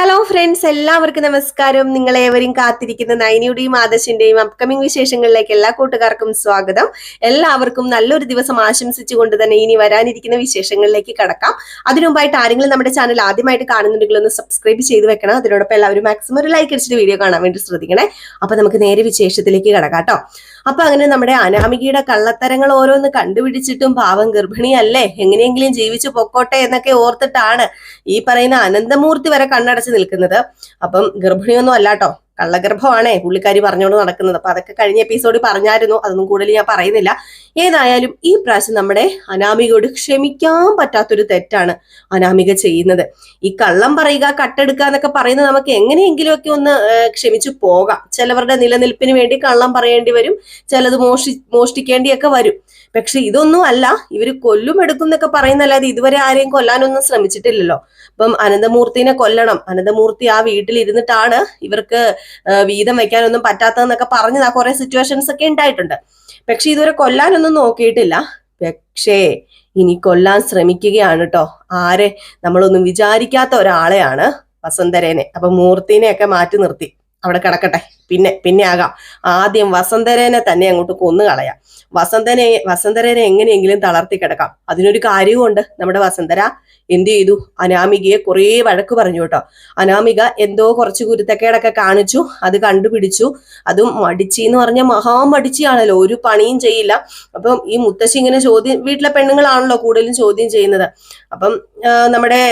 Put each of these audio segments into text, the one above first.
Hello friends എല്ലാവർക്കും നമസ്കാരം. നിങ്ങളേവരും കാത്തിരിക്കുന്ന നൈനിയുടെയും ആദർശിന്റെയും അപ്കമിംഗ് വിശേഷങ്ങളിലേക്ക് എല്ലാ കൂട്ടുകാർക്കും സ്വാഗതം. എല്ലാവർക്കും നല്ലൊരു ദിവസം ആശംസിച്ചുകൊണ്ട് തന്നെ ഇനി വരാനിരിക്കുന്ന വിശേഷങ്ങളിലേക്ക് കടക്കാം. അതിനുമുമ്പായിട്ട് ആരെങ്കിലും നമ്മുടെ ചാനൽ ആദ്യമായിട്ട് കാണുന്നുണ്ടെങ്കിൽ ഒന്ന് സബ്സ്ക്രൈബ് ചെയ്ത് വെക്കണം. അതിനോടൊപ്പം എല്ലാവരും മാക്സിമം ഒരു ലൈക്ക് അടിച്ചിട്ട് വീഡിയോ കാണാൻ വേണ്ടി ശ്രദ്ധിക്കണേ. അപ്പൊ നമുക്ക് നേരെ വിശേഷത്തിലേക്ക് കടക്കാം കേട്ടോ. അപ്പൊ അങ്ങനെ നമ്മുടെ അനാമികയുടെ കള്ളത്തരങ്ങൾ ഓരോന്ന് കണ്ടുപിടിച്ചിട്ടും പാവം ഗർഭിണിയല്ലേ? എങ്ങനെയെങ്കിലും ജീവിച്ചു പൊക്കോട്ടെ എന്നൊക്കെ ഓർത്തിട്ടാണ് ഈ പറയുന്ന അനന്തമൂർത്തി വരെ കണ്ണടച്ച് നിൽക്കുന്നത്. അപ്പം ഗർഭിണിയൊന്നും അല്ലാട്ടോ കള്ളഗർഭമാണേ പുള്ളിക്കാരി പറഞ്ഞുകൊണ്ട് നടക്കുന്നത്. അപ്പൊ അതൊക്കെ കഴിഞ്ഞ എപ്പിസോഡിൽ പറഞ്ഞായിരുന്നു. അതൊന്നും കൂടുതൽ ഞാൻ പറയുന്നില്ല. ഏതായാലും ഈ പ്രാവശ്യം നമ്മുടെ അനാമികയോട് ക്ഷമിക്കാൻ പറ്റാത്തൊരു തെറ്റാണ് അനാമിക ചെയ്യുന്നത്. ഈ കള്ളം പറയുക കട്ടെടുക്കുക എന്നൊക്കെ പറയുന്നത് നമുക്ക് എങ്ങനെയെങ്കിലുമൊക്കെ ഒന്ന് ക്ഷമിച്ചു പോകാം. ചിലവരുടെ നിലനിൽപ്പിന് വേണ്ടി കള്ളം പറയേണ്ടി വരും. ചിലത് മോഷി മോഷ്ടിക്കേണ്ടിയൊക്കെ വരും. പക്ഷെ ഇതൊന്നും അല്ല. ഇവർ കൊല്ലും എടുക്കും എന്നൊക്കെ പറയുന്നല്ലാതെ ഇതുവരെ ആരെയും കൊല്ലാനൊന്നും ശ്രമിച്ചിട്ടില്ലല്ലോ. അപ്പം അനന്തമൂർത്തിനെ കൊല്ലണം. അനന്തമൂർത്തി ആ വീട്ടിൽ ഇരുന്നിട്ടാണ് ഇവർക്ക് വീതം വെക്കാനൊന്നും പറ്റാത്തതെന്നൊക്കെ പറഞ്ഞത് ആ കുറെ സിറ്റുവേഷൻസ് ഒക്കെ ഉണ്ടായിട്ടുണ്ട്. പക്ഷെ ഇതുവരെ കൊല്ലാനൊന്നും നോക്കിയിട്ടില്ല. പക്ഷേ ഇനി കൊല്ലാൻ ശ്രമിക്കുകയാണ് കേട്ടോ ആരെ? നമ്മളൊന്നും വിചാരിക്കാത്ത ഒരാളെയാണ് വസന്തരേനെ. അപ്പൊ മൂർത്തിനെയൊക്കെ മാറ്റി നിർത്തി. അവിടെ കിടക്കട്ടെ. പിന്നെ പിന്നെ ആകാം. ആദ്യം വസന്തരേനെ തന്നെ അങ്ങോട്ട് കൊന്നു കളയാം. വസന്തനെ വസന്തരേനെ എങ്ങനെയെങ്കിലും തളർത്തി കിടക്കാം. അതിനൊരു കാര്യവുമുണ്ട്. നമ്മുടെ വസന്തര എന്ത് ചെയ്തു? അനാമികയെ കുറേ വഴക്ക് പറഞ്ഞു കേട്ടോ. അനാമിക എന്തോ കുറച്ച് കുരുത്തക്കേടൊക്കെ കാണിച്ചു. അത് കണ്ടുപിടിച്ചു. അതും മടിച്ചി എന്ന് പറഞ്ഞ മഹാമടിച്ചിയാണല്ലോ. ഒരു പണിയും ചെയ്യില്ല. അപ്പം ഈ മുത്തശ്ശി ഇങ്ങനെ ചോദ്യം വീട്ടിലെ പെണ്ണുങ്ങളാണല്ലോ കൂടുതലും ചോദ്യം ചെയ്യുന്നത്. അപ്പം നമ്മുടെ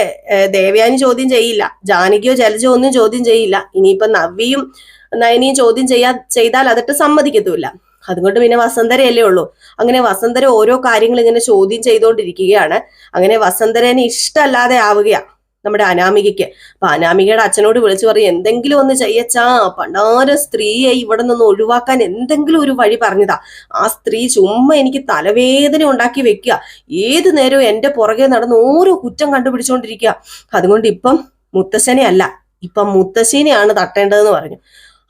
ദേവയാനി ചോദ്യം ചെയ്യില്ല. ജാനകിയോ ജലജോ ഒന്നും ചോദ്യം ചെയ്യില്ല. ഇനിയിപ്പം നവ്യയും നയനിയും ചോദ്യം ചെയ്യാ ചെയ്താൽ അതിട്ട് സമ്മതിക്കത്തുമില്ല. അതുകൊണ്ട് പിന്നെ വസന്തരയല്ലേ ഉള്ളൂ. അങ്ങനെ വസന്തര ഓരോ കാര്യങ്ങൾ ഇങ്ങനെ ചോദ്യം ചെയ്തുകൊണ്ടിരിക്കുകയാണ് അങ്ങനെ വസന്തരനെ ഇഷ്ടമല്ലാതെ ആവുകയാണ് നമ്മുടെ അനാമികയ്ക്ക്. അപ്പൊ അനാമികയുടെ അച്ഛനോട് വിളിച്ചു പറയും എന്തെങ്കിലും ഒന്ന് ചെയ്യച്ചാ? പണ്ടാര സ്ത്രീയെ ഇവിടെ നിന്ന് ഒഴിവാക്കാൻ എന്തെങ്കിലും ഒരു വഴി പറഞ്ഞതാ. ആ സ്ത്രീ ചുമ്മാ എനിക്ക് തലവേദന ഉണ്ടാക്കി വെക്കുക. ഏത് നേരവും എന്റെ പുറകെ നടന്ന് ഓരോ കുറ്റം കണ്ടുപിടിച്ചുകൊണ്ടിരിക്കുക അതുകൊണ്ട് ഇപ്പം മുത്തശ്ശനെ അല്ല ഇപ്പം മുത്തശ്ശീനെയാണ് തട്ടേണ്ടതെന്ന് പറഞ്ഞു.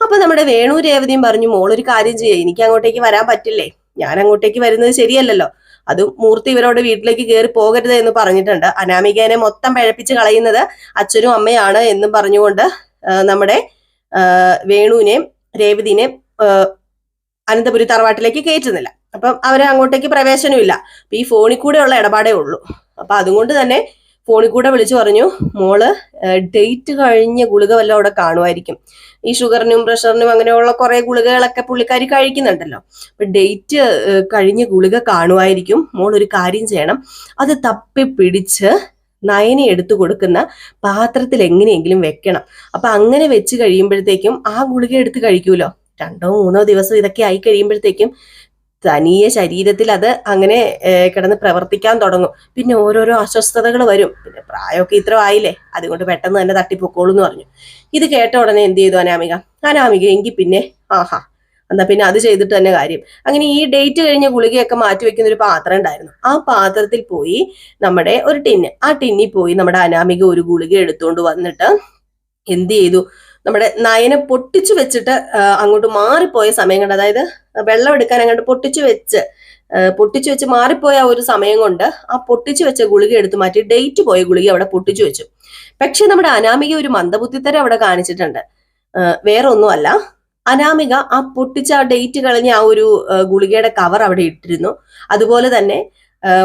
അപ്പൊ നമ്മുടെ വേണു രേവതിയും പറഞ്ഞു മോൾ ഒരു കാര്യം ചെയ്യുക എനിക്ക് അങ്ങോട്ടേക്ക് വരാൻ പറ്റില്ലേ? ഞാൻ അങ്ങോട്ടേക്ക് വരുന്നത് ശരിയല്ലല്ലോ. അതും മൂർത്തി ഇവരോട് വീട്ടിലേക്ക് കയറി പോകരുത് എന്ന് പറഞ്ഞിട്ടുണ്ട്. അനാമികേനെ മൊത്തം പഴപ്പിച്ച് കളയുന്നത് അച്ഛനും അമ്മയാണ് എന്നും പറഞ്ഞുകൊണ്ട് നമ്മുടെ വേണുവിനെയും രേവതിനെയും അനന്തപുരി തറവാട്ടിലേക്ക് കയറ്റുന്നില്ല. അപ്പം അവരെ അങ്ങോട്ടേക്ക് പ്രവേശനമില്ല ഈ ഫോണിൽ കൂടെയുള്ള ഇടപാടേ ഉള്ളൂ. അപ്പൊ അതുകൊണ്ട് തന്നെ ഫോണിൽ കൂടെ വിളിച്ചു പറഞ്ഞു മോൾ ഡേറ്റ് കഴിഞ്ഞ ഗുളിക വല്ലതും അവിടെ കാണുമായിരിക്കും. ഈ ഷുഗറിനും പ്രഷറിനും അങ്ങനെയുള്ള കുറെ ഗുളികകളൊക്കെ പുള്ളിക്കാരി കഴിക്കുന്നുണ്ടല്ലോ. അപ്പൊ ഡേറ്റ് കഴിഞ്ഞ ഗുളിക കാണുമായിരിക്കും. മോൾ ഒരു കാര്യം ചെയ്യണം. അത് തപ്പി പിടിച്ച് നയനെ എടുത്തു കൊടുക്കുന്ന പാത്രത്തിൽ എങ്ങനെയെങ്കിലും വെക്കണം. അപ്പൊ അങ്ങനെ വെച്ച് കഴിയുമ്പോഴത്തേക്കും ആ ഗുളിക എടുത്ത് കഴിക്കൂലോ? രണ്ടോ മൂന്നോ ദിവസം ഇതൊക്കെ ആയി കഴിയുമ്പോഴത്തേക്കും തനിയെ ശരീരത്തിൽ അത് അങ്ങനെ കിടന്ന് പ്രവർത്തിക്കാൻ തുടങ്ങും. പിന്നെ ഓരോരോ അസ്വസ്ഥതകൾ വരും. പിന്നെ പ്രായമൊക്കെ ഇത്ര ആയില്ലേ? അതുകൊണ്ട് പെട്ടെന്ന് തന്നെ തട്ടിപ്പൊക്കോളൂ എന്ന് പറഞ്ഞു. ഇത് കേട്ട ഉടനെ എന്ത് ചെയ്തു അനാമിക? അനാമിക എങ്കിൽ പിന്നെ ആഹാ എന്നാ പിന്നെ അത് ചെയ്തിട്ട് തന്നെ കാര്യം. അങ്ങനെ ഈ ഡേറ്റ് കഴിഞ്ഞ ഗുളികയൊക്കെ മാറ്റി വെക്കുന്ന ഒരു പാത്രം ഉണ്ടായിരുന്നു. ആ പാത്രത്തിൽ പോയി നമ്മുടെ ഒരു ടിന്ന്. ആ ടിന്നിൽ പോയി നമ്മുടെ അനാമിക ഒരു ഗുളിക എടുത്തുകൊണ്ട് വന്നിട്ട് എന്ത് ചെയ്തു? നമ്മുടെ നയനെ പൊട്ടിച്ചു വെച്ചിട്ട് അങ്ങോട്ട് മാറിപ്പോയ സമയം കൊണ്ട് അതായത് വെള്ളം എടുക്കാൻ അങ്ങോട്ട് പൊട്ടിച്ചു വെച്ച് പൊട്ടിച്ചു വെച്ച് മാറിപ്പോയ ഒരു സമയം കൊണ്ട് ആ പൊട്ടിച്ചു വെച്ച ഗുളിക എടുത്ത് മാറ്റി ഡേറ്റ് പോയ ഗുളിക അവിടെ പൊട്ടിച്ചു വെച്ചു. പക്ഷെ നമ്മുടെ അനാമിക ഒരു മന്ദബുദ്ധിത്തരം അവിടെ കാണിച്ചിട്ടുണ്ട്. വേറെ ഒന്നുമല്ല അനാമിക ആ പൊട്ടിച്ച ആ ഡേറ്റ് കളഞ്ഞ ആ ഒരു ഗുളികയുടെ കവർ അവിടെ ഇട്ടിരുന്നു. അതുപോലെ തന്നെ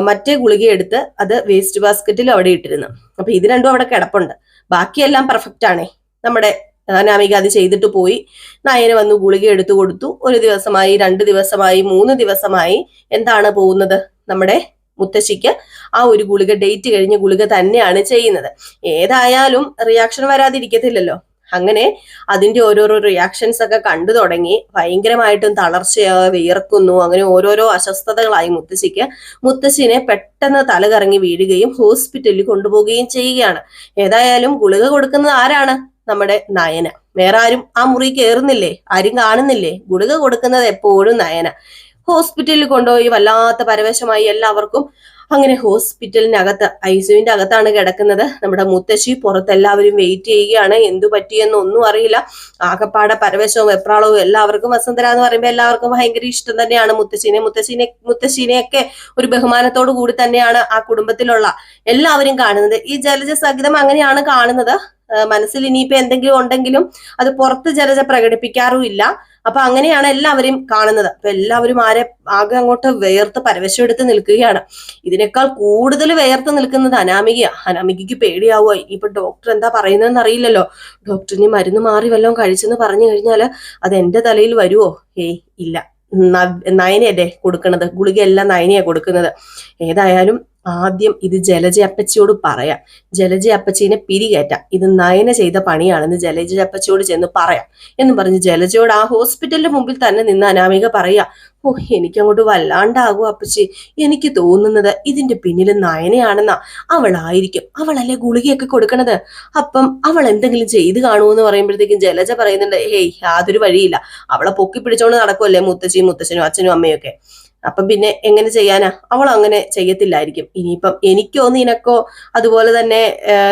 മറ്റേ ഗുളിക എടുത്ത് അത് വേസ്റ്റ് ബാസ്ക്കറ്റിൽ അവിടെ ഇട്ടിരുന്നു. അപ്പൊ ഇത് രണ്ടും അവിടെ കിടപ്പുണ്ട്. ബാക്കിയെല്ലാം പെർഫെക്റ്റ് ആണേ. നമ്മുടെ അനാമിക അത് ചെയ്തിട്ട് പോയി. നായന് വന്ന് ഗുളിക എടുത്തു കൊടുത്തു. ഒരു ദിവസമായി രണ്ട് ദിവസമായി മൂന്ന് ദിവസമായി എന്താണ് പോകുന്നത് നമ്മുടെ മുത്തശ്ശിക്ക്? ആ ഒരു ഗുളിക ഡേറ്റ് കഴിഞ്ഞ ഗുളിക തന്നെയാണ് ചെയ്യുന്നത്. ഏതായാലും റിയാക്ഷൻ വരാതിരിക്കത്തില്ലല്ലോ. അങ്ങനെ അതിന്റെ ഓരോരോ റിയാക്ഷൻസ് ഒക്കെ കണ്ടു തുടങ്ങി. ഭയങ്കരമായിട്ടും തളർച്ചയോ വിയർക്കുന്നു അങ്ങനെ ഓരോരോ അസ്വസ്ഥതകളായി മുത്തശ്ശിക്ക്. മുത്തശ്ശിനെ പെട്ടെന്ന് തലകറങ്ങി വീഴുകയും ഹോസ്പിറ്റലിൽ കൊണ്ടുപോവുകയും ചെയ്യുകയാണ്. ഏതായാലും ഗുളിക കൊടുക്കുന്നത് ആരാണ്? നമ്മുടെ നയന. വേറെ ആരും ആ മുറി കയറുന്നില്ലേ ആരും കാണുന്നില്ലേ? ഗുളിക കൊടുക്കുന്നത് എപ്പോഴും നയന. ഹോസ്പിറ്റലിൽ കൊണ്ടുപോയി വല്ലാത്ത പരവശമായി എല്ലാവർക്കും അങ്ങനെ ഹോസ്പിറ്റലിനകത്ത് ഐസിയുവിന്റെ അകത്താണ് കിടക്കുന്നത്. നമ്മുടെ മുത്തശ്ശി പുറത്ത് എല്ലാവരും വെയിറ്റ് ചെയ്യുകയാണ്. എന്തു പറ്റിയെന്ന് ഒന്നും അറിയില്ല. ആകപ്പാടെ പരവശവും വെപ്രാളവും എല്ലാവർക്കും വസന്തര എന്ന് പറയുമ്പോൾ എല്ലാവർക്കും ഭയങ്കര ഇഷ്ടം തന്നെയാണ് മുത്തശ്ശിനെ. മുത്തശ്ശിനെ മുത്തശ്ശിനെയൊക്കെ ഒരു ബഹുമാനത്തോടു കൂടി തന്നെയാണ് ആ കുടുംബത്തിലുള്ള എല്ലാവരും കാണുന്നത്. ഈ ജലജ സഹിതം അങ്ങനെയാണ് കാണുന്നത്. മനസ്സിൽ ഇനിയിപ്പോ എന്തെങ്കിലും ഉണ്ടെങ്കിലും അത് പുറത്ത് ജലജ പ്രകടിപ്പിക്കാറുമില്ല. അപ്പൊ അങ്ങനെയാണ് എല്ലാവരെയും കാണുന്നത്. അപ്പൊ എല്ലാവരും ആരെ ആകെ അങ്ങോട്ട് വേർത്ത് പരവശം എടുത്ത് നിൽക്കുകയാണ്. ഇതിനേക്കാൾ കൂടുതൽ വേർത്ത് നിൽക്കുന്നത് അനാമികയാ. അനാമികയ്ക്ക് പേടിയാവുക. ഇനിയിപ്പൊ ഡോക്ടർ എന്താ പറയുന്നതെന്ന് അറിയില്ലല്ലോ. ഡോക്ടറിന് മരുന്ന് മാറി വല്ലതും കഴിച്ചെന്ന് പറഞ്ഞു കഴിഞ്ഞാൽ അത് എന്റെ തലയിൽ വരുവോ? ഏയ് ഇല്ല. നയനയല്ലേ കൊടുക്കണത്? ഗുളികയെല്ലാം നയനയാണ് കൊടുക്കുന്നത്. ഏതായാലും ആദ്യം ഇത് ജലജ അപ്പച്ചിയോട് പറയാം. ജലജ അപ്പച്ചീനെ പിരികയറ്റാം ഇത് നയന ചെയ്ത പണിയാണെന്ന് ജലജ അപ്പച്ചിയോട് ചെന്ന് പറയാം. എന്ന് പറഞ്ഞ് ജലജയോട് ആ ഹോസ്പിറ്റലിന്റെ മുമ്പിൽ തന്നെ നിന്ന് അനാമിക പറയാ ഓ എനിക്കങ്ങോട്ട് വല്ലാണ്ടാകും അപ്പച്ചി. എനിക്ക് തോന്നുന്നത് ഇതിന്റെ പിന്നിൽ നയനയാണെന്നാ. അവളായിരിക്കും. അവളല്ലേ ഗുളികയൊക്കെ കൊടുക്കണത്. അപ്പം അവൾ എന്തെങ്കിലും ചെയ്ത് കാണുമെന്ന് പറയുമ്പോഴത്തേക്കും ജലജ പറയുന്നുണ്ട് ഹേയ് യാതൊരു വഴിയില്ല. അവളെ പൊക്കി പിടിച്ചോണ്ട് നടക്കുമല്ലേ മുത്തശ്ശിയും മുത്തശ്ശനും അച്ഛനും അമ്മയൊക്കെ. അപ്പം പിന്നെ എങ്ങനെ ചെയ്യാനാ? അവൾ അങ്ങനെ ചെയ്യത്തില്ലായിരിക്കും. ഇനിയിപ്പം എനിക്കോ നിനക്കോ അതുപോലെ തന്നെ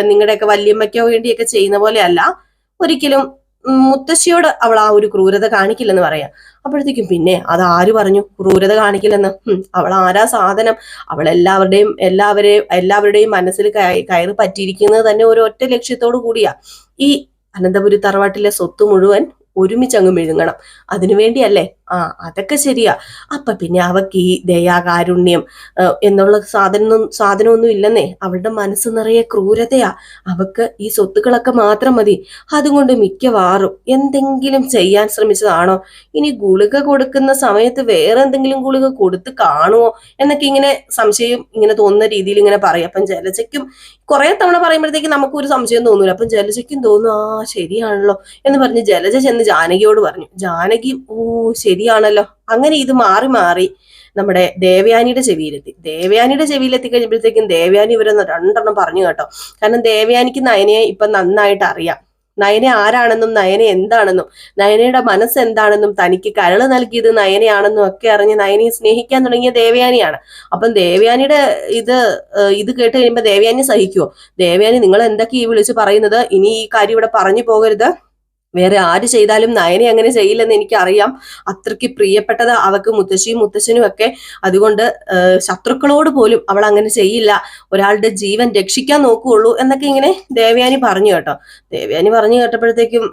നിങ്ങളുടെയൊക്കെ വല്യമ്മയ്ക്കോ വേണ്ടിയൊക്കെ ചെയ്യുന്ന പോലെയല്ല ഒരിക്കലും മുത്തശ്ശിയോട് അവൾ ആ ഒരു ക്രൂരത കാണിക്കില്ലെന്ന് പറയാം. അപ്പോഴത്തേക്കും പിന്നെ അത് ആര് പറഞ്ഞു? ക്രൂരത കാണിക്കില്ലെന്ന്. അവൾ ആരാ സാധനം? അവൾ എല്ലാവരുടെയും എല്ലാവരെയും എല്ലാവരുടെയും മനസ്സിൽ കയ- കയറി പറ്റിയിരിക്കുന്നത് തന്നെ ഒരു ഒറ്റ ലക്ഷ്യത്തോടു കൂടിയാ. ഈ അനന്തപുരി തറവാട്ടിലെ സ്വത്ത് മുഴുവൻ ഒരുമിച്ചങ്ങ് മെഴുങ്ങണം. അതിനുവേണ്ടിയല്ലേ ആ അതൊക്കെ ശരിയാ. അപ്പൊ പിന്നെ അവക്ക് ഈ ദയാകാരുണ്യം എന്നുള്ള സാധനം സാധനമൊന്നും ഇല്ലെന്നേ. അവളുടെ മനസ്സ് നിറയെ ക്രൂരതയാ. അവക്ക് ഈ സ്വത്തുക്കളൊക്കെ മാത്രം മതി. അതുകൊണ്ട് മിക്കവാറും എന്തെങ്കിലും ചെയ്യാൻ ശ്രമിച്ചതാണോ? ഇനി ഗുളിക കൊടുക്കുന്ന സമയത്ത് വേറെ എന്തെങ്കിലും ഗുളിക കൊടുത്ത് കാണുമോ എന്നൊക്കെ ഇങ്ങനെ സംശയം ഇങ്ങനെ തോന്നുന്ന രീതിയിൽ ഇങ്ങനെ പറയും. അപ്പം ജലജയ്ക്കും കുറെ തവണ പറയുമ്പോഴത്തേക്ക് നമുക്ക് ഒരു സംശയം തോന്നൂല. അപ്പം ജലജയ്ക്കും തോന്നും ആ ശരിയാണല്ലോ. എന്ന് പറഞ്ഞ് ജലജ ചെന്ന് ജാനകിയോട് പറഞ്ഞു. ജാനകി ഓ ശരിയാണല്ലോ? അങ്ങനെ ഇത് മാറി മാറി നമ്മുടെ ദേവയാനിയുടെ ചെവിയിലെത്തി. ദേവയാനിയുടെ ചെവിയിലെത്തി കഴിഞ്ഞപ്പോഴത്തേക്കും ദേവയാനി ഇവരൊന്ന് രണ്ടെണ്ണം പറഞ്ഞു കേട്ടോ. കാരണം ദേവയാനിക്ക് നയനയെ ഇപ്പൊ നന്നായിട്ട് അറിയാം. നയന ആരാണെന്നും നയന എന്താണെന്നും നയനയുടെ മനസ്സ് എന്താണെന്നും തനിക്ക് കരൾ നൽകിയത് നയനയാണെന്നും ഒക്കെ അറിഞ്ഞ് നയനയെ സ്നേഹിക്കാൻ തുടങ്ങിയ ദേവയാനിയാണ്. അപ്പം ദേവയാനിയുടെ ഇത് ഇത് കേട്ട് കഴിയുമ്പോൾ ദേവയാനി സഹിക്കുമോ ദേവയാനി നിങ്ങൾ എന്തൊക്കെ ഈ വിളിച്ച് പറയുന്നത്? ഇനി ഈ കാര്യം ഇവിടെ പറഞ്ഞു പോകരുത്. വേറെ ആര് ചെയ്താലും നയനെ അങ്ങനെ ചെയ്യില്ലെന്ന് എനിക്കറിയാം. അത്രയ്ക്ക് പ്രിയപ്പെട്ടത് അവക്ക് മുത്തശ്ശിയും മുത്തശ്ശനും ഒക്കെ. അതുകൊണ്ട് ശത്രുക്കളോട് പോലും അവൾ അങ്ങനെ ചെയ്യില്ല. ഒരാളുടെ ജീവൻ രക്ഷിക്കാൻ നോക്കുകയുള്ളൂ എന്നൊക്കെ ഇങ്ങനെ ദേവയാനി പറഞ്ഞു കേട്ടോ. ദേവയാനി പറഞ്ഞു കേട്ടപ്പോഴത്തേക്കും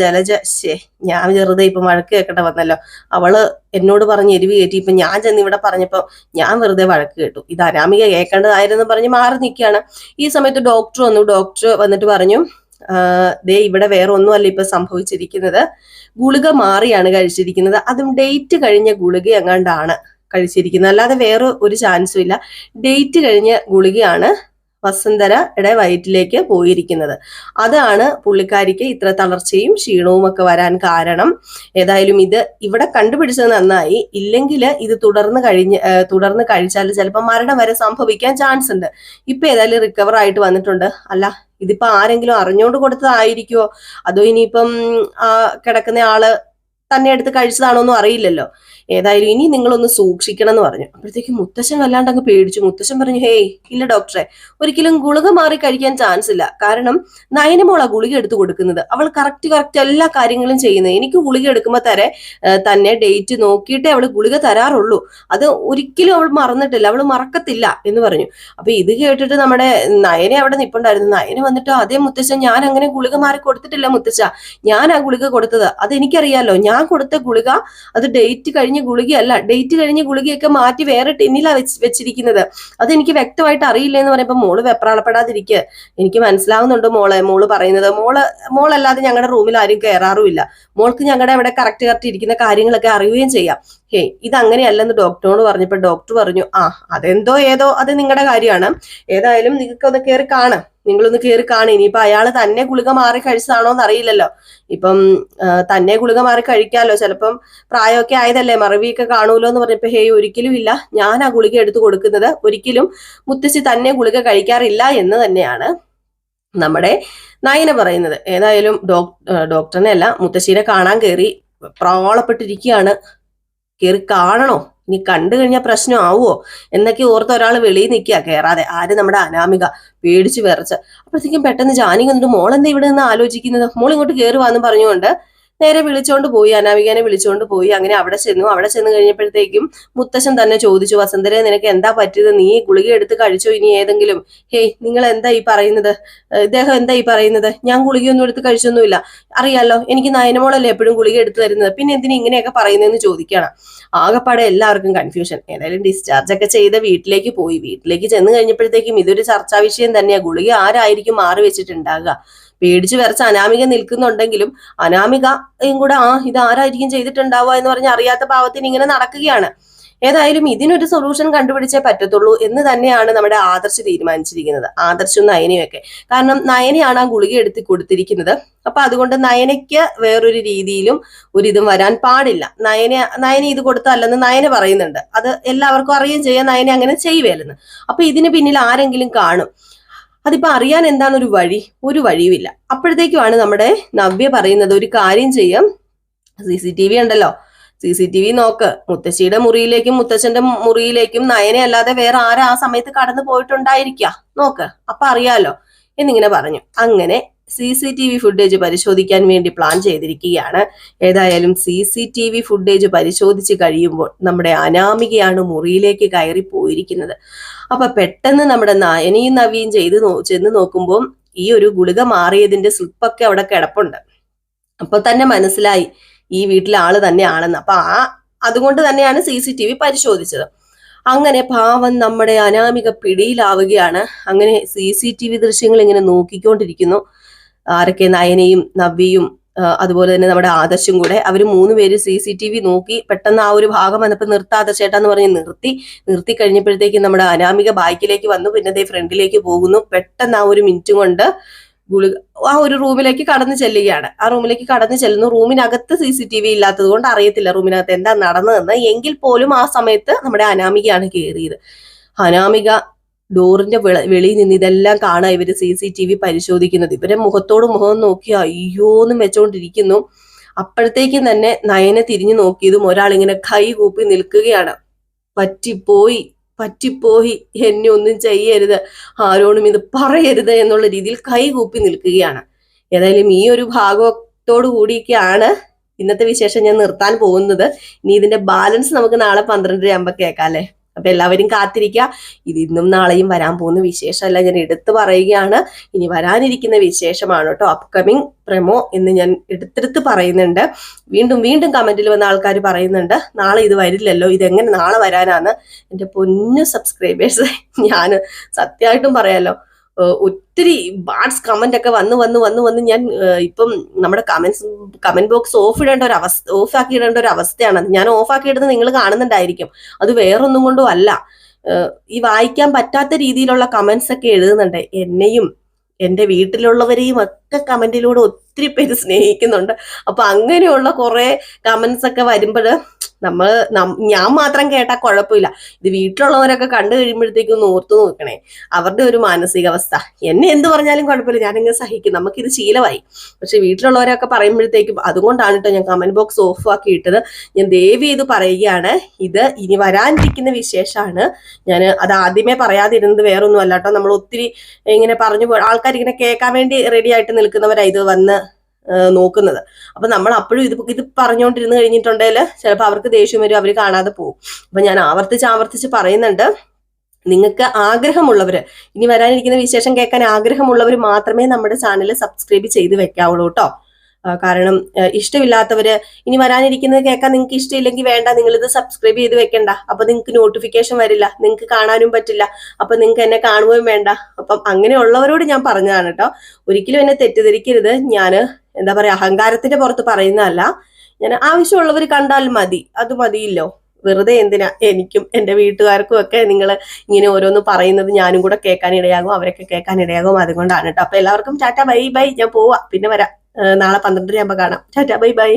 ജലജ ശേ ഞാൻ വെറുതെ ഇപ്പൊ വഴക്ക് കേൾക്കട്ടെ വന്നല്ലോ. അവൾ എന്നോട് പറഞ്ഞ് എരിവ് കയറ്റി. ഇപ്പൊ ഞാൻ ചെന്ന് ഇവിടെ പറഞ്ഞപ്പോ ഞാൻ വെറുതെ വഴക്ക് കേട്ടു. ഇത് അനാമിക കേൾക്കേണ്ടതായിരുന്നു പറഞ്ഞ് മാറി നിൽക്കുകയാണ്. ഈ സമയത്ത് ഡോക്ടർ വന്നു. ഡോക്ടർ വന്നിട്ട് പറഞ്ഞു ദേ ഇവിടെ വേറെ ഒന്നുമല്ല ഇപ്പൊ സംഭവിച്ചിരിക്കുന്നത്. ഗുളിക മാറിയാണ് കഴിച്ചിരിക്കുന്നത്. അതും ഡേറ്റ് കഴിഞ്ഞ ഗുളിക എങ്ങാണ്ടാണ് കഴിച്ചിരിക്കുന്നത്. അല്ലാതെ വേറെ ഒരു ചാൻസും ഇല്ല. ഡേറ്റ് കഴിഞ്ഞ ഗുളികയാണ് വസന്തരയുടെ വയറ്റിലേക്ക് പോയിരിക്കുന്നത്. അതാണ് പുള്ളിക്കാരിക്ക് ഇത്ര തളർച്ചയും ക്ഷീണവും ഒക്കെ വരാൻ കാരണം. ഏതായാലും ഇത് ഇവിടെ കണ്ടുപിടിച്ചത് നന്നായി. ഇല്ലെങ്കിൽ ഇത് തുടർന്ന് കഴിഞ്ഞ് തുടർന്ന് കഴിച്ചാൽ ചിലപ്പോൾ മരണം വരെ സംഭവിക്കാൻ ചാൻസ് ഉണ്ട്. ഇപ്പൊ ഏതായാലും റിക്കവർ ആയിട്ട് വന്നിട്ടുണ്ട്. അല്ല ഇതിപ്പോ ആരെങ്കിലും അറിഞ്ഞുകൊണ്ട് കൊടുത്തതായിരിക്കുമോ അതോ ഇനിയിപ്പം കിടക്കുന്ന ആൾ തന്നെ എടുത്ത് കഴിച്ചതാണോന്നും അറിയില്ലല്ലോ. ഏതായാലും ഇനി നിങ്ങളൊന്ന് സൂക്ഷിക്കണം എന്ന് പറഞ്ഞു. അപ്പോഴത്തേക്കും മുത്തശ്ശൻ വല്ലാണ്ട് അങ്ങ് പേടിച്ചു. മുത്തശ്ശൻ പറഞ്ഞു ഹേയ് ഇല്ല ഡോക്ടറെ ഒരിക്കലും ഗുളിക മാറി കഴിക്കാൻ ചാൻസ് ഇല്ല. കാരണം നയനമോളാ ഗുളിക എടുത്തു കൊടുക്കുന്നത്. അവൾ കറക്റ്റ് കറക്റ്റ് എല്ലാ കാര്യങ്ങളും ചെയ്യുന്നത്. എനിക്ക് ഗുളിക എടുക്കുമ്പോൾ തരെ തന്നെ ഡേറ്റ് നോക്കിയിട്ടേ അവൾ ഗുളിക തരാറുള്ളൂ. അത് ഒരിക്കലും അവൾ മറന്നിട്ടില്ല. അവൾ മറക്കത്തില്ല എന്ന് പറഞ്ഞു. അപ്പൊ ഇത് കേട്ടിട്ട് നമ്മുടെ നയനെ അവിടെ നിപ്പുണ്ടായിരുന്നു. നയന വന്നിട്ട് അതേ മുത്തശ്ശൻ ഞാൻ അങ്ങനെ ഗുളിക മാറി കൊടുത്തിട്ടില്ല മുത്തശ്ശ. ഞാൻ ആ ഗുളിക കൊടുത്തത്. അത് എനിക്കറിയാലോ ഞാൻ കൊടുത്ത ഗുളിക അത് ഡേറ്റ് കഴിഞ്ഞ ഗുളികയല്ല. ഡേറ്റ് കഴിഞ്ഞ ഗുളികയൊക്കെ മാറ്റി വേറെ ടിന്നിലാണ് വെച്ച് വെച്ചിരിക്കുന്നത്. അതെനിക്ക് വ്യക്തമായിട്ട് അറിയില്ല എന്ന് പറയുമ്പോൾ മോൾ വെപ്രാളപ്പെടാതിരിക്കുക എനിക്ക് മനസ്സിലാവുന്നുണ്ട് മോളെ മോൾ പറയുന്നത്. മോൾ മോളല്ലാതെ ഞങ്ങളുടെ റൂമിൽ ആരും കയറാറുമില്ല മോൾക്ക് ഞങ്ങളുടെ അവിടെ കറക്റ്റ് കറക്റ്റ് ഇരിക്കുന്ന കാര്യങ്ങളൊക്കെ അറിയുകയും ചെയ്യാം. ഹേ ഇത് അങ്ങനെയല്ലെന്ന് ഡോക്ടറോട് പറഞ്ഞപ്പോൾ ഡോക്ടർ പറഞ്ഞു ആ അതെന്തോ ഏതോ അത് നിങ്ങളുടെ കാര്യമാണ്. ഏതായാലും നിങ്ങൾക്ക് ഒന്ന് കയറി കാണാം. നിങ്ങളൊന്ന് കയറി കാണും. ഇനിയിപ്പൊ അയാൾ തന്നെ ഗുളിക മാറി കഴിച്ചതാണോ എന്ന് അറിയില്ലല്ലോ. ഇപ്പം തന്നെ ഗുളിക മാറി കഴിക്കാമല്ലോ ചിലപ്പം പ്രായമൊക്കെ ആയതല്ലേ മറവിയൊക്കെ കാണൂലോ എന്ന് പറഞ്ഞപ്പോ ഹേയ് ഒരിക്കലും ഇല്ല. ഞാൻ ആ ഗുളിക എടുത്തു കൊടുക്കുന്നത്. ഒരിക്കലും മുത്തശ്ശി തന്നെ ഗുളിക കഴിക്കാറില്ല എന്ന് തന്നെയാണ് നമ്മുടെ നയന പറയുന്നത്. ഏതായാലും ഡോക് ഡോക്ടറിനെ അല്ല മുത്തശ്ശീനെ കാണാൻ കയറി പ്രാളപ്പെട്ടിരിക്കുകയാണ് കയറി കാണണോ? ഇനി കണ്ടു കഴിഞ്ഞാൽ പ്രശ്നം ആവുമോ എന്നൊക്കെ ഓർത്ത ഒരാൾ വെളിയിൽ നിൽക്കുക. കയറാതെ ആര് നമ്മുടെ അനാമിക പേടിച്ച് വിറച്ച്. അപ്പോഴത്തേക്കും പെട്ടെന്ന് ജാനി വന്നിട്ട് മോൾ എന്താ ഇവിടെ നിന്ന് ആലോചിക്കുന്നത്? മോൾ ഇങ്ങോട്ട് കയറുവാന്ന് പറഞ്ഞുകൊണ്ട് നേരെ വിളിച്ചോണ്ട് പോയി അനാമികനെ വിളിച്ചോണ്ട് പോയി അങ്ങനെ അവിടെ ചെന്നു. അവിടെ ചെന്ന് കഴിഞ്ഞപ്പോഴത്തേക്കും മുത്തശ്ശൻ തന്നെ ചോദിച്ചു വസന്തരെ നിനക്ക് എന്താ പറ്റിയത്? നീ ഗുളിക എടുത്ത് കഴിച്ചോ ഇനി ഏതെങ്കിലും? ഹേയ് നിങ്ങൾ എന്താ ഈ പറയുന്നത്? ഇദ്ദേഹം എന്താ ഈ പറയുന്നത്? ഞാൻ ഗുളികയൊന്നും എടുത്ത് കഴിച്ചൊന്നുമില്ല. അറിയാലോ എനിക്ക് നയനമോളല്ലേ എപ്പോഴും ഗുളിക എടുത്ത് തരുന്നത്? പിന്നെ എന്തിനു ഇങ്ങനെയൊക്കെ പറയുന്നതെന്ന് ചോദിക്കണം ആകെപ്പാടെ എല്ലാവർക്കും കൺഫ്യൂഷൻ ഏതായാലും ഡിസ്ചാർജ് ഒക്കെ ചെയ്ത് വീട്ടിലേക്ക് പോയി. വീട്ടിലേക്ക് ചെന്ന് കഴിഞ്ഞപ്പോഴത്തേക്കും ഇതൊരു ചർച്ചാ വിഷയം തന്നെയാണ് ഗുളിക ആരായിരിക്കും മാറി വെച്ചിട്ടുണ്ടാകുക? പേടിച്ചു വരച്ച അനാമിക നിൽക്കുന്നുണ്ടെങ്കിലും അനാമികയും കൂടെ ആ ഇത് ആരായിരിക്കും ചെയ്തിട്ടുണ്ടാവുക? എന്ന് പറഞ്ഞ് അറിയാത്ത പാവത്തിന് ഇങ്ങനെ നടക്കുകയാണ്. ഏതായാലും ഇതിനൊരു സൊല്യൂഷൻ കണ്ടുപിടിച്ചേ പറ്റത്തുള്ളൂ എന്ന് തന്നെയാണ് നമ്മുടെ ആദർശ് തീരുമാനിച്ചിരിക്കുന്നത്. ആദർശും നയനയും ഒക്കെ. കാരണം നയനയാണ് ആ ഗുളിക എടുത്ത് കൊടുത്തിരിക്കുന്നത്. അപ്പൊ അതുകൊണ്ട് നയനയ്ക്ക് വേറൊരു രീതിയിലും ഒരു ഇതും വരാൻ പാടില്ല. നയന നയന ഇത് കൊടുത്തല്ലെന്ന് നയന പറയുന്നുണ്ട്. അത് എല്ലാവർക്കും അറിയുകയും ചെയ്യാൻ നയന അങ്ങനെ ചെയ്യുവല്ലെന്ന് അപ്പൊ ഇതിന് പിന്നിൽ ആരെങ്കിലും കാണും. അതിപ്പോ അറിയാൻ എന്താണ് ഒരു വഴി ഒരു വഴിയുമില്ല. അപ്പോഴത്തേക്കുമാണ് നമ്മുടെ നവ്യ പറയുന്നത് ഒരു കാര്യം ചെയ്യാം. സി സി ടി വി ഉണ്ടല്ലോ. സി സി ടി വി നോക്ക്. മുത്തശ്ശിയുടെ മുറിയിലേക്കും മുത്തച്ഛന്റെ മുറിയിലേക്കും നയനെ അല്ലാതെ വേറെ ആരാ ആ സമയത്ത് കടന്നു പോയിട്ടുണ്ടായിരിക്ക? നോക്ക്. അപ്പൊ അറിയാലോ. എന്നിങ്ങനെ പറഞ്ഞു. അങ്ങനെ C C T V footage പരിശോധിക്കാൻ വേണ്ടി പ്ലാൻ ചെയ്തിരിക്കുകയാണ്. ഏതായാലും C C T V footage പരിശോധിച്ച് കഴിയുമ്പോൾ നമ്മുടെ അനാമികയാണ് മുറിയിലേക്ക് കയറി പോയിരിക്കുന്നത് അപ്പൊ പെട്ടെന്ന് നമ്മുടെ നയനയും നവിയും ചെയ്ത് ചെന്ന് നോക്കുമ്പോൾ ഈ ഒരു ഗുളിക മാറിയതിന്റെ സ്ലിപ്പൊക്കെ അവിടെ കിടപ്പുണ്ട്. അപ്പൊ തന്നെ മനസ്സിലായി ഈ വീട്ടിലെ ആൾ തന്നെയാണെന്ന്. അപ്പൊ ആ അതുകൊണ്ട് തന്നെയാണ് സി സി ടി വി പരിശോധിച്ചത്. അങ്ങനെ പാവം നമ്മുടെ അനാമിക പിടിയിലാവുകയാണ്. അങ്ങനെ സി സി ടി വി ദൃശ്യങ്ങൾ ഇങ്ങനെ നോക്കിക്കൊണ്ടിരിക്കുന്നു. ആരൊക്കെ നയനയും നവ്യയും അതുപോലെ തന്നെ നമ്മുടെ ആദർശും കൂടെ അവർ മൂന്ന് പേര് സി സി ടി വി നോക്കി പെട്ടെന്ന് ആ ഒരു ഭാഗം വന്നപ്പോൾ നിർത്ത ആദർശേട്ട എന്ന് പറഞ്ഞ് നിർത്തി നിർത്തി കഴിഞ്ഞപ്പോഴത്തേക്ക് നമ്മുടെ അനാമിക ബൈക്കിലേക്ക് വന്നു പിന്നെ ദേ ഫ്രണ്ടിലേക്ക് പോകുന്നു. പെട്ടെന്ന് ആ ഒരു മിനിറ്റ് കൊണ്ട് ഗുളിക ആ ഒരു റൂമിലേക്ക് കടന്നു ചെല്ലുകയാണ്. ആ റൂമിലേക്ക് കടന്നു ചെല്ലുന്നു. റൂമിനകത്ത് സി സി ടി വി ഇല്ലാത്തത് കൊണ്ട് അറിയത്തില്ല റൂമിനകത്ത് എന്താ നടന്നതെന്ന്. എങ്കിൽ പോലും ആ സമയത്ത് നമ്മുടെ അനാമികയാണ് കയറിയത് അനാമിക ഡോറിന്റെ വെളിയിൽ നിന്ന് ഇതെല്ലാം കാണാം ഇവർ സി സി ടി വി പരിശോധിക്കുന്നത്. ഇവരെ മുഖത്തോട് മുഖം നോക്കി അയ്യോന്നും വെച്ചോണ്ടിരിക്കുന്നു അപ്പോഴത്തേക്കും തന്നെ നയനെ തിരിഞ്ഞു നോക്കിയതും ഒരാൾ ഇങ്ങനെ കൈ കൂപ്പി നിൽക്കുകയാണ്. പറ്റിപ്പോയി പറ്റിപ്പോയി. എന്നെ ഒന്നും ചെയ്യരുത്. ആരോടും ഇത് പറയരുത് എന്നുള്ള രീതിയിൽ കൈ കൂപ്പി നിൽക്കുകയാണ്. ഏതായാലും ഈ ഒരു ഭാഗത്തോടു കൂടിയൊക്കെയാണ് ഇന്നത്തെ വിശേഷം ഞാൻ നിർത്താൻ പോകുന്നത്. ഇനി ഇതിന്റെ ബാലൻസ് നമുക്ക് നാളെ പന്ത്രണ്ടര ആകുമ്പോ കേൾക്കാം അല്ലെ? അപ്പൊ എല്ലാവരും കാത്തിരിക്കുക ഇത് ഇന്നും നാളെയും വരാൻ പോകുന്ന വിശേഷമല്ല. ഞാൻ എടുത്തു പറയുകയാണ്. ഇനി വരാനിരിക്കുന്ന വിശേഷമാണ് കേട്ടോ. അപ്കമിങ് പ്രമോ എന്ന് ഞാൻ എടുത്തെടുത്ത് പറയുന്നുണ്ട്. വീണ്ടും വീണ്ടും കമന്റിൽ വന്ന ആൾക്കാർ പറയുന്നുണ്ട് നാളെ ഇത് വരില്ലല്ലോ. ഇതെങ്ങനെ നാളെ വരാനാണ്? എന്റെ പൊന്നു സബ്സ്ക്രൈബേഴ്സ് ഞാൻ സത്യമായിട്ടും പറയാലോ. ഒത്തിരി ബാഡ്സ് കമന്റ് ഒക്കെ വന്ന് വന്ന് വന്ന് വന്ന് ഞാൻ ഇപ്പം നമ്മുടെ കമന്റ്സ് കമന്റ് ബോക്സ് ഓഫ് ഇടേണ്ട ഒരു അവസ്ഥ ഓഫ് ആക്കി ഇടേണ്ട ഒരു അവസ്ഥയാണ്. ഞാൻ ഓഫ് ആക്കി ഇടുന്നത് നിങ്ങൾ കാണുന്നുണ്ടായിരിക്കും. അത് വേറൊന്നും കൊണ്ടും അല്ല. ഈ വായിക്കാൻ പറ്റാത്ത രീതിയിലുള്ള കമന്റ്സ് ഒക്കെ എഴുതുന്നുണ്ട്. എന്നെയും എന്റെ വീട്ടിലുള്ളവരെയും ഒക്കെ കമന്റിലൂടെ ഒത്തിരി പേര് സ്നേഹിക്കുന്നുണ്ട്. അപ്പൊ അങ്ങനെയുള്ള കുറെ കമന്റ്സ് ഒക്കെ വരുമ്പോൾ നമ്മൾ ഞാൻ മാത്രം കേട്ടാൽ കുഴപ്പമില്ല. ഇത് വീട്ടിലുള്ളവരൊക്കെ കണ്ടു കഴിയുമ്പോഴത്തേക്കും ഒന്ന് ഓർത്തു നോക്കണേ. അവരുടെ ഒരു മാനസികാവസ്ഥ. എന്നെ എന്ത് പറഞ്ഞാലും കുഴപ്പമില്ല. ഞാനിങ്ങനെ സഹിക്കും. നമുക്കിത് ശീലമായി. പക്ഷെ വീട്ടിലുള്ളവരൊക്കെ പറയുമ്പോഴത്തേക്കും അതുകൊണ്ടാണ് കേട്ടോ ഞാൻ കമന്റ് ബോക്സ് ഓഫ് ആക്കി ഇട്ടത്. ഞാൻ ദേവി ഇത് പറയുകയാണ്. ഇത് ഇനി വരാനിരിക്കുന്ന വിശേഷമാണ് ഞാൻ അത് ആദ്യമേ പറയാതിരുന്നത് വേറൊന്നും അല്ല കേട്ടോ നമ്മൾ ഒത്തിരി ഇങ്ങനെ പറഞ്ഞു ആൾക്കാർ ഇങ്ങനെ കേൾക്കാൻ വേണ്ടി റെഡി ആയിട്ട് നിൽക്കുന്നവരാ ഇത് വന്ന് നോക്കുന്നത്. അപ്പൊ നമ്മൾ അപ്പോഴും ഇത് ഇത് പറഞ്ഞുകൊണ്ടിരുന്ന് കഴിഞ്ഞിട്ടുണ്ടെങ്കിൽ ചിലപ്പോൾ അവർക്ക് ദേഷ്യം വരും അവർ കാണാതെ പോകും അപ്പൊ ഞാൻ ആവർത്തിച്ച് ആവർത്തിച്ച് പറയുന്നുണ്ട് നിങ്ങൾക്ക് ആഗ്രഹമുള്ളവര് ഇനി വരാനിരിക്കുന്ന വിശേഷം കേൾക്കാൻ ആഗ്രഹമുള്ളവർ മാത്രമേ നമ്മുടെ ചാനൽ സബ്സ്ക്രൈബ് ചെയ്ത് വെക്കാവുള്ളൂ കേട്ടോ കാരണം ഇഷ്ടമില്ലാത്തവര് ഇനി വരാനിരിക്കുന്നത് കേൾക്കാൻ നിങ്ങൾക്ക് ഇഷ്ടമില്ലെങ്കിൽ വേണ്ട നിങ്ങൾ ഇത് സബ്സ്ക്രൈബ് ചെയ്ത് വെക്കണ്ട. അപ്പൊ നിങ്ങൾക്ക് നോട്ടിഫിക്കേഷൻ വരില്ല നിങ്ങൾക്ക് കാണാനും പറ്റില്ല അപ്പൊ നിങ്ങൾക്ക് എന്നെ കാണുകയും വേണ്ട. അപ്പം അങ്ങനെയുള്ളവരോട് ഞാൻ പറഞ്ഞതാണ് കേട്ടോ. ഒരിക്കലും എന്നെ തെറ്റിദ്ധരിക്കരുത്. ഞാൻ എന്താ പറയാ അഹങ്കാരത്തിന്റെ പുറത്ത് പറയുന്നതല്ല. ഞാൻ ആവശ്യമുള്ളവർ കണ്ടാൽ മതി. അത് മതിയില്ലോ. വെറുതെ എന്തിനാ എനിക്കും എന്റെ വീട്ടുകാർക്കും ഒക്കെ നിങ്ങൾ ഇങ്ങനെ ഓരോന്ന് പറയുന്നത് ഞാനും കൂടെ കേൾക്കാൻ ഇടയാകും അവരൊക്കെ കേൾക്കാൻ ഇടയാകും അതുകൊണ്ടാണ് കേട്ടോ. അപ്പൊ എല്ലാവർക്കും ചാറ്റ ബൈ ബൈ. ഞാൻ പോവാ. പിന്നെ വരാം. നാളെ പന്ത്രണ്ടര ആകുമ്പോൾ കാണാം. Tata bye bye.